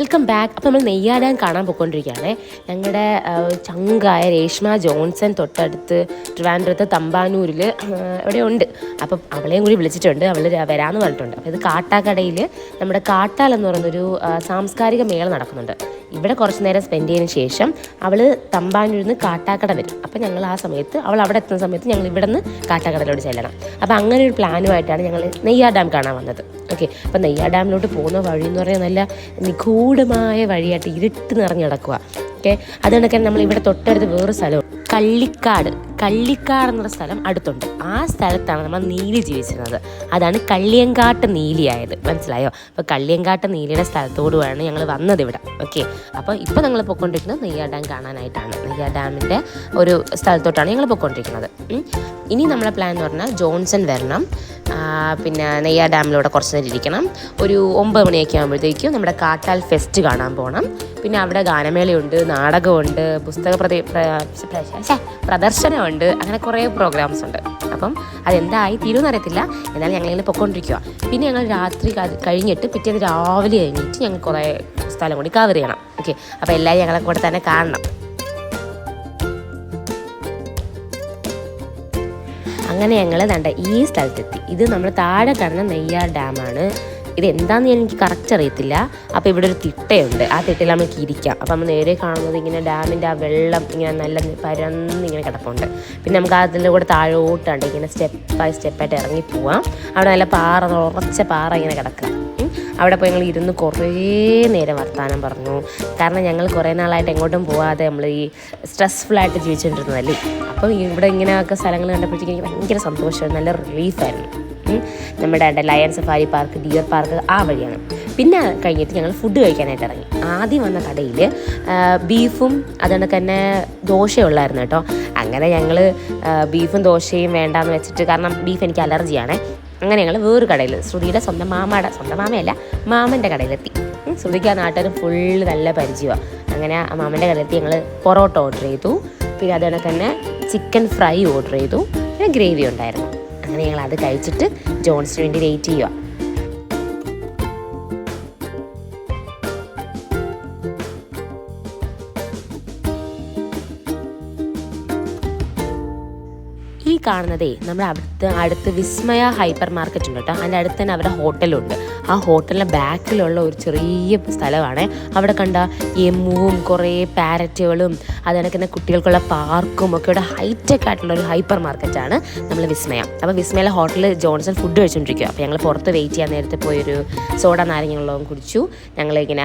Welcome back അപ്പോൾ നമ്മൾ നെയ്യാടാൻ കാണാൻ പോയിക്കൊണ്ടിരിക്കുകയാണ്. ഞങ്ങളുടെ ചങ്കായ രേഷ്മ ജോൺസൺ തൊട്ടടുത്ത് ട്രിവാൻഡ്രത്ത് തമ്പാനൂരിൽ ഇവിടെ ഉണ്ട്. അപ്പം അവളെയും കൂടി വിളിച്ചിട്ടുണ്ട്. അവൾ വരാമെന്ന് പറഞ്ഞിട്ടുണ്ട്. അപ്പോൾ ഇത് കാട്ടാക്കടയിൽ നമ്മുടെ കാട്ടാൽ എന്ന് പറയുന്നൊരു സാംസ്കാരിക മേള നടക്കുന്നുണ്ട്. ഇവിടെ കുറച്ച് നേരം സ്പെൻഡ് ചെയ്തതിന് ശേഷം അവൾ തമ്പാനൂരിൽ നിന്ന് കാട്ടാക്കട വരും. അപ്പം ഞങ്ങൾ ആ സമയത്ത് അവൾ അവിടെ എത്തുന്ന സമയത്ത് ഞങ്ങൾ ഇവിടെ നിന്ന് കാട്ടാക്കടയിലോട്ട് ചെല്ലണം. അപ്പോൾ അങ്ങനെ ഒരു പ്ലാനുമായിട്ടാണ് ഞങ്ങൾ നെയ്യാർ ഡാം കാണാൻ വന്നത്. ഓക്കെ അപ്പം നെയ്യാർ ഡാമിലോട്ട് പോകുന്ന വഴി എന്ന് പറയുന്നത് നല്ല നിഗൂഢമായ വഴിയായിട്ട് ഇരുട്ട് നിറഞ്ഞു കിടക്കുക ഓക്കെ അത് കണക്കാൻ നമ്മൾ ഇവിടെ തൊട്ടടുത്ത് വേറൊരു സ്ഥലം കള്ളിക്കാട്. കള്ളിക്കാട് എന്നുള്ള സ്ഥലം അടുത്തുണ്ട്. ആ സ്ഥലത്താണ് നമ്മൾ നീലി ജീവിച്ചിരുന്നത്. അതാണ് കള്ളിയങ്കാട്ട് നീലിയായത്. മനസ്സിലായോ? അപ്പോൾ കള്ളിയങ്കാട്ട് നീലിയുടെ സ്ഥലത്തോടുമാണ് ഞങ്ങൾ വന്നത് ഇവിടെ ഓക്കെ? അപ്പോൾ ഇപ്പോൾ ഞങ്ങൾ പൊയ്ക്കൊണ്ടിരിക്കുന്നത് നെയ്യാർ ഡാം കാണാനായിട്ടാണ്. നെയ്യാർ ഡാമിന്റെ ഒരു സ്ഥലത്തോട്ടാണ് ഞങ്ങൾ പൊയ്ക്കൊണ്ടിരിക്കുന്നത്. ഇനി നമ്മളെ പ്ലാൻ എന്ന് പറഞ്ഞാൽ ജോൺസൺ വരണം. പിന്നെ നെയ്യാർ ഡാമിലൂടെ കുറച്ച് നേരം ഇരിക്കണം. ഒരു ഒമ്പത് മണിയൊക്കെ ആകുമ്പോഴത്തേക്കും നമ്മുടെ കാട്ടാൽ ഫെസ്റ്റ് കാണാൻ പോകണം പിന്നെ അവിടെ ഗാനമേളയുണ്ട് നാടകമുണ്ട് പുസ്തക പ്രതി പ്ര- പ്രദർശനമുണ്ട് അങ്ങനെ കുറേ പ്രോഗ്രാംസ് ഉണ്ട്. അപ്പം അതെന്തായി? തീരുമെന്ന് അറിയത്തില്ല എന്നാലും ഞങ്ങളിങ്ങനെ പൊക്കോണ്ടിരിക്കുക പിന്നെ ഞങ്ങൾ രാത്രി കഴിഞ്ഞിട്ട് പിറ്റേന്ന് രാവിലെ കഴിഞ്ഞിട്ട് ഞങ്ങൾ കുറേ സ്ഥലം കൂടി കവർ ചെയ്യണം. ഓക്കെ അപ്പോൾ എല്ലാവരും ഞങ്ങളെ കൂടെ തന്നെ കാണണം. അങ്ങനെ ഞങ്ങൾ കണ്ട ഈ സ്ഥലത്തെത്തി. ഇത് നമ്മൾ താഴെ കാണുന്ന നെയ്യാർ ഡാമാണ് ഇത് എന്താണെന്ന് എനിക്ക് കറക്റ്റ് അറിയത്തില്ല. അപ്പോൾ ഇവിടെ ഒരു തിട്ടയുണ്ട്. ആ തിട്ടയിൽ നമ്മൾ ഇരിക്കാം. അപ്പോൾ നമ്മൾ നേരെ കാണുന്നത് ഇങ്ങനെ ഡാമിന്റെ ആ വെള്ളം ഇങ്ങനെ നല്ല പരന്ന് ഇങ്ങനെ കിടപ്പുണ്ട്. പിന്നെ നമുക്ക് അതിന്റെ കൂടെ താഴോട്ടാണ്ട് ഇങ്ങനെ സ്റ്റെപ്പ് ബൈ സ്റ്റെപ്പായിട്ട് ഇറങ്ങി പോവാം. അവിടെ നല്ല പാറ ഉറച്ച പാറ ഇങ്ങനെ കിടക്കുക. അവിടെ പോയി ഞങ്ങൾ ഇരുന്ന് കുറേ നേരം വർത്തമാനം പറഞ്ഞു. കാരണം ഞങ്ങൾ കുറേ നാളായിട്ട് എങ്ങോട്ടും പോവാതെ നമ്മൾ ഈ സ്ട്രെസ്ഫുള്ളായിട്ട് ജീവിച്ചുകൊണ്ടിരുന്നതല്ലേ? അപ്പം ഇവിടെ ഇങ്ങനെയൊക്കെ സ്ഥലങ്ങൾ കണ്ടപ്പോഴത്തേക്കും എനിക്ക് ഭയങ്കര സന്തോഷമായിരുന്നു നല്ല റിലീഫായിരുന്നു. നമ്മുടെ lion safari park deer park ആ വഴിയാണ്. പിന്നെ കഴിഞ്ഞിട്ട് ഞങ്ങൾ ഫുഡ് കഴിക്കാനായിട്ട് ഇറങ്ങി. ആദ്യം വന്ന കടയിൽ ബീഫും അതുകൊണ്ട് തന്നെ ദോശയുള്ളായിരുന്നു കേട്ടോ. അങ്ങനെ ഞങ്ങൾ ബീഫും ദോശയും വേണ്ടാന്ന് വെച്ചിട്ട് കാരണം ബീഫ് എനിക്ക് അലർജിയാണ്. അങ്ങനെ ഞങ്ങൾ വേറൊരു കടയിൽ ശ്രുതിയുടെ സ്വന്തം മാമയുടെ സ്വന്തം മാമയല്ല മാമന്റെ കടയിലെത്തി. ശ്രുതിക്ക് ആ നാട്ടുകാർ ഫുള്ള് നല്ല പരിചയമാണ് അങ്ങനെ ആ മാമന്റെ കടയിലെത്തി ഞങ്ങൾ പൊറോട്ട ഓർഡർ ചെയ്തു. പിന്നെ അതുകൊണ്ട് തന്നെ ചിക്കൻ ഫ്രൈ ഓർഡർ ചെയ്തു. പിന്നെ ഗ്രേവി ഉണ്ടായിരുന്നു. അങ്ങനെ ഞങ്ങൾ അത് കഴിച്ചിട്ട് ജോൺസിന് വേണ്ടി വെയിറ്റ് ചെയ്യുക. കാണുന്നതേ നമ്മുടെ അടുത്ത് അടുത്ത് വിസ്മയ ഹൈപ്പർ മാർക്കറ്റ് ഉണ്ട് കേട്ടോ. അതിന്റെ അടുത്ത് തന്നെ അവരുടെ ഹോട്ടലുണ്ട്. ആ ഹോട്ടലിന്റെ ബാക്കിലുള്ള ഒരു ചെറിയ സ്ഥലമാണ്. അവിടെ കണ്ട എമ്മുവും കുറേ പാരറ്റുകളും അതുകണക്ക് തന്നെ കുട്ടികൾക്കുള്ള പാർക്കും ഒക്കെ ഇവിടെ ഹൈടെക് ആയിട്ടുള്ള ഒരു ഹൈപ്പർ മാർക്കറ്റാണ് നമ്മൾ വിസ്മയ. അപ്പോൾ വിസ്മയിലെ ഹോട്ടലിൽ ജോൺസൺ ഫുഡ് കഴിച്ചുകൊണ്ടിരിക്കുക അപ്പോൾ ഞങ്ങൾ പുറത്ത് വെയിറ്റ് ചെയ്യാൻ നേരത്തെ പോയൊരു സോഡ നാരങ്ങ കുടിച്ചു. ഞങ്ങളിങ്ങനെ